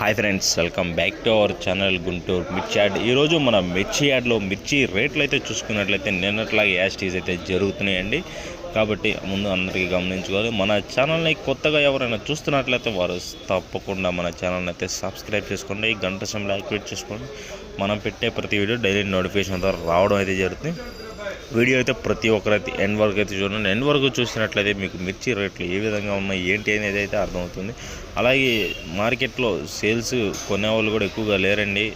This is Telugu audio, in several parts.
Hi friends welcome back to our channel Guntur మిర్చి యాడ్ ఈరోజు మన మిర్చి యాడ్లో మిర్చి రేట్లు అయితే చూసుకున్నట్లయితే నిన్నట్లాగే యాస్టీస్ అయితే జరుగుతున్నాయండి. కాబట్టి ముందు అందరికీ గమనించుకోవాలి. మన ఛానల్ని కొత్తగా ఎవరైనా చూస్తున్నట్లయితే వారు తప్పకుండా మన ఛానల్ని అయితే సబ్స్క్రైబ్ చేసుకోండి. గంట సమయంలో యాక్టివేట్ చేసుకోండి. మనం పెట్టే ప్రతి వీడియో డైలీ నోటిఫికేషన్ ద్వారా రావడం అయితే జరుగుతుంది. వీడియో అయితే ప్రతి ఒక్కరైతే ఎండ్ వరకు అయితే చూడండి. ఎండ్ వరకు చూసినట్లయితే మీకు మిర్చి రేట్లు ఏ విధంగా ఉన్నాయి ఏంటి అనేది అయితే అర్థమవుతుంది. అలాగే మార్కెట్లో సేల్స్ కొనేవాళ్ళు కూడా ఎక్కువగా లేరండి.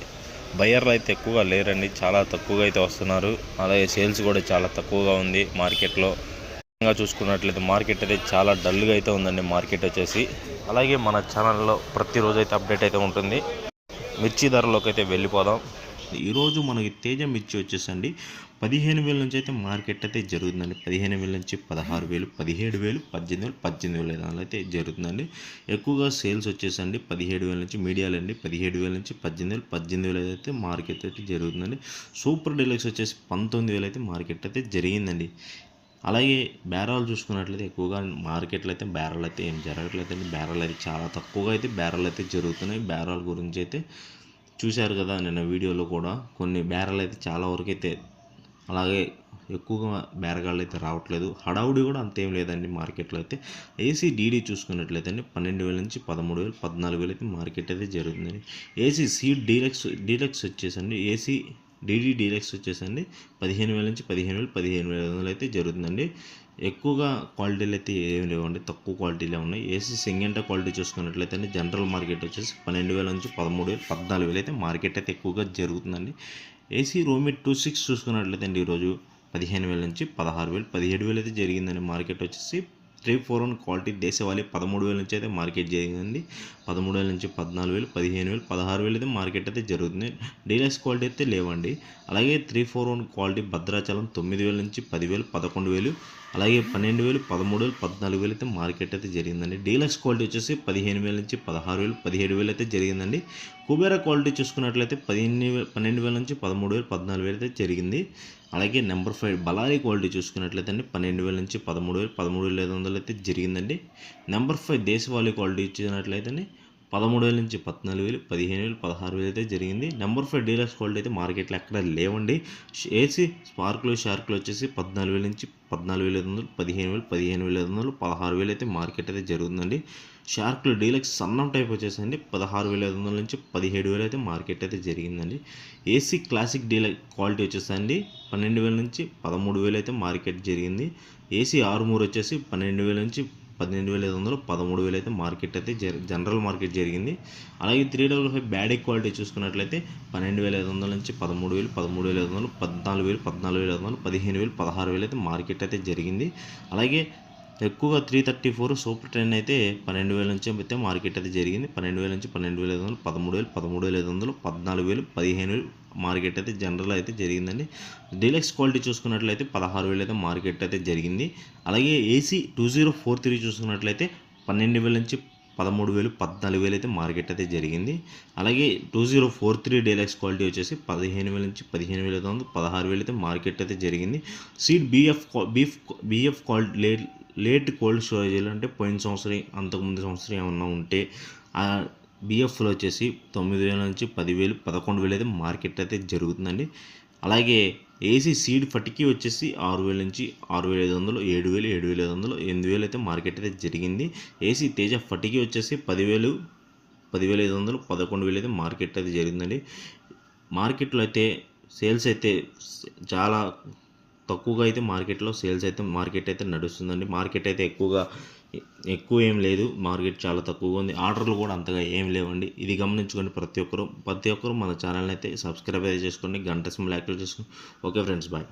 బయ్యర్లు అయితే ఎక్కువగా లేరండి. చాలా తక్కువగా అయితే వస్తున్నారు. అలాగే సేల్స్ కూడా చాలా తక్కువగా ఉంది మార్కెట్లో. విధంగా చూసుకున్నట్లయితే మార్కెట్ అయితే చాలా డల్గా అయితే ఉందండి మార్కెట్ వచ్చేసి. అలాగే మన ఛానల్లో ప్రతిరోజు అయితే అప్డేట్ అయితే ఉంటుంది. మిర్చి ధరలోకి అయితే వెళ్ళిపోదాం. ఈరోజు మనకి తేజ మిర్చి వచ్చేసండి. పదిహేను వేల నుంచి అయితే మార్కెట్ అయితే జరుగుతుందండి. పదిహేను వేల నుంచి పదహారు వేలు పదిహేడు వేలు పద్దెనిమిది వేలు పద్దెనిమిది వేల ఐదు అయితే జరుగుతుందండి. ఎక్కువగా సేల్స్ వచ్చేసండి. పదిహేడు వేల నుంచి మీడియాలు అండి. పదిహేడు వేల నుంచి పద్దెనిమిది వేలు పద్దెనిమిది వేలు అయితే మార్కెట్ అయితే జరుగుతుందండి. సూపర్ డీలక్స్ వచ్చేసి పంతొమ్మిది వేలు అయితే మార్కెట్ అయితే జరిగిందండి. అలాగే బేరాలు చూసుకున్నట్లయితే ఎక్కువగా మార్కెట్లో అయితే బేరాలు అయితే ఏం జరగట్లేదు బేరాలు అయితే చాలా తక్కువగా అయితే బేరాలు అయితే జరుగుతున్నాయి. బేరాల గురించి అయితే చూశారు కదా నిన్న వీడియోలో కూడా కొన్ని బేరాలు అయితే చాలా వరకు అయితే అలాగే ఎక్కువగా బేరగాళ్ళు అయితే రావట్లేదు. హడావుడి కూడా అంతేం లేదండి మార్కెట్లో అయితే. ఏసీ డీడీ చూసుకున్నట్లయితే అండి పన్నెండు వేల నుంచి పదమూడు వేలు పద్నాలుగు వేలు అయితే మార్కెట్ అయితే జరుగుతుందండి. ఏసీ సీడ్ డీలక్స్ డీలక్స్ వచ్చేసండి. ఏసీ డీడీ డీలక్స్ వచ్చేసండి పదిహేను వేల నుంచి పదిహేను వేలు పదిహేను వేల ఐదు వందలు అయితే జరుగుతుందండి. ఎక్కువగా క్వాలిటీలు అయితే ఏమి లేవండి తక్కువ క్వాలిటీలే ఉన్నాయి. ఏసీ సింగంట క్వాలిటీ చూసుకున్నట్లయితే అండి జనరల్ మార్కెట్ వచ్చేసి పన్నెండు వేల నుంచి పదమూడు వేలు పద్నాలుగు వేలు అయితే మార్కెట్ అయితే ఎక్కువగా జరుగుతుందండి. ఏసీ రోమిట్ టూ సిక్స్ చూసుకున్నట్లయితే అండి ఈరోజు పదిహేను వేల నుంచి పదహారు వేలు పదిహేడు వేలు అయితే జరిగిందండి మార్కెట్ వచ్చేసి. త్రీ ఫోర్ వన్ క్వాలిటీ దేశవాళీ పదమూడు వేల నుంచి అయితే మార్కెట్ జరిగిందండి. పదమూడు వేల నుంచి పద్నాలుగు వేలు పదిహేను వేలు పదహారు వేలు అయితే మార్కెట్ అయితే జరుగుతుంది. డీలక్స్ క్వాలిటీ అయితే లేవండి. అలాగే three four one quality Bhadrachalam తొమ్మిది వేల నుంచి పదివేలు పదకొండు వేలు అలాగే పన్నెండు వేలు పదమూడు వేలు పద్నాలుగు వేలు అయితే మార్కెట్ అయితే జరిగిందండి. డీలక్స్ క్వాలిటీ వచ్చేసి పదిహేను వేల నుంచి పదహారు వేలు పదిహేడు వేలు అయితే జరిగిందండి. కుబేరా క్వాలిటీ చూసుకున్నట్లయితే పదిహేను వేల పన్నెండు వేల నుంచి పదమూడు వేలు పద్నాలుగు వేలు అయితే జరిగింది. అలాగే నెంబర్ ఫైవ్ బలారీ క్వాలిటీ చూసుకున్నట్లయితే అండి పన్నెండు వేల నుంచి పదమూడు వేలు పదమూడు వేల ఐదు వందలు అయితే జరిగిందండి. నెంబర్ ఫైవ్ దేశవాళీ క్వాలిటీ ఇచ్చినట్లయితే అండి పదమూడు వేల నుంచి పద్నాలుగు వేలు పదిహేను వేలు పదహారు వేలు అయితే జరిగింది. నెంబర్ ఫైవ్ డీలక్స్ క్వాలిటీ అయితే మార్కెట్లో ఎక్కడ లేవండి. ఏసీ స్పార్క్లు షార్క్లు వచ్చేసి పద్నాలుగు వేల నుంచి పద్నాలుగు వేల ఐదు వందలు పదిహేను వేలు పదిహేను వేల ఐదు వందలు పదహారు వేలు అయితే మార్కెట్ అయితే జరుగుతుందండి. షార్క్లు డీలక్స్ సన్నం టైప్ వచ్చేసండి. పదహారు వేల ఐదు వందల నుంచి పదిహేడు వేలు అయితే మార్కెట్ అయితే జరిగిందండి. ఏసీ క్లాసిక్ డీలక్ క్వాలిటీ వచ్చేసండి. పన్నెండు వేల నుంచి పదమూడు వేలు అయితే మార్కెట్ జరిగింది. ఏసీ ఆరుమూరు వచ్చేసి పన్నెండు వేల నుంచి పన్నెండు వేల ఐదు వందలు పదమూడు వేలు అయితే మార్కెట్ అయితే జనరల్ మార్కెట్ జరిగింది. అలాగే three double five bad quality చూసుకున్నట్లయితే పన్నెండు వేల ఐదు వందల నుంచి పదమూడు వేలు పదమూడు వేల ఐదు వందలు పద్నాలుగు వేలు పద్నాలుగు వేల ఐదు వందలు పదిహేను వేలు పదహారు వేలు అయితే మార్కెట్ అయితే జరిగింది. అలాగే ఎక్కువగా three thirty four super trend అయితే పన్నెండు వేల నుంచి అయితే మార్కెట్ అయితే జరిగింది. పన్నెండు వేల నుంచి పన్నెండు వేల ఐదు వందలు పదమూడు వేలు పదమూడు వేల ఐదు వందలు పద్నాలుగు వేలు పదిహేను వేలు మార్కెట్ అయితే జనరల్ అయితే జరిగిందండి. డీలక్స్ క్వాలిటీ చూసుకున్నట్లయితే పదహారు వేలు అయితే మార్కెట్ అయితే జరిగింది. అలాగే AC two zero four three చూసుకున్నట్లయితే పన్నెండు వేల నుంచి పదమూడు వేలు పద్నాలుగు వేలు అయితే మార్కెట్ అయితే జరిగింది. అలాగే two zero four three deluxe quality వచ్చేసి పదిహేను వేల నుంచి పదిహేను వేల ఐదు వందలు పదహారు వేలు అయితే మార్కెట్ అయితే జరిగింది. Seed BF beef BF quality late late cold storage అంటే పోయిన సంవత్సరం అంతకుముందు సంవత్సరం ఏమన్నా ఉంటే బిఎఫ్లో వచ్చేసి తొమ్మిది వేల నుంచి పదివేలు పదకొండు వేలు అయితే మార్కెట్ అయితే జరుగుతుందండి. అలాగే ఏసీ సీడ్ ఫటికి వచ్చేసి ఆరు వేల నుంచి ఆరు వేల ఐదు వందలు ఏడు వేలు ఏడు వేల ఐదు వందలు ఎనిమిది వేలు అయితే మార్కెట్ అయితే జరిగింది. ఏసీ తేజ ఫటికి వచ్చేసి పదివేలు పదివేల ఐదు వందలు పదకొండు వేలు అయితే మార్కెట్ అయితే జరిగిందండి. మార్కెట్లో అయితే సేల్స్ అయితే చాలా తక్కువగా అయితే మార్కెట్లో సేల్స్ అయితే మార్కెట్ అయితే నడుస్తుందండి. మార్కెట్ అయితే ఎక్కువగా ఎక్కువ ఏం లేదు మార్కెట్ చాలా తక్కువగా ఉంది. ఆర్డర్లు కూడా అంతగా ఏం లేవండి. ఇది గమనించుకోండి ప్రతి ఒక్కరు. ప్రతి ఒక్కరు మన ఛానల్ని అయితే సబ్స్క్రైబ్ అయితే చేసుకోండి గంట సింబల్ యాక్టివేట్ చేసుకోండి. Okay friends bye.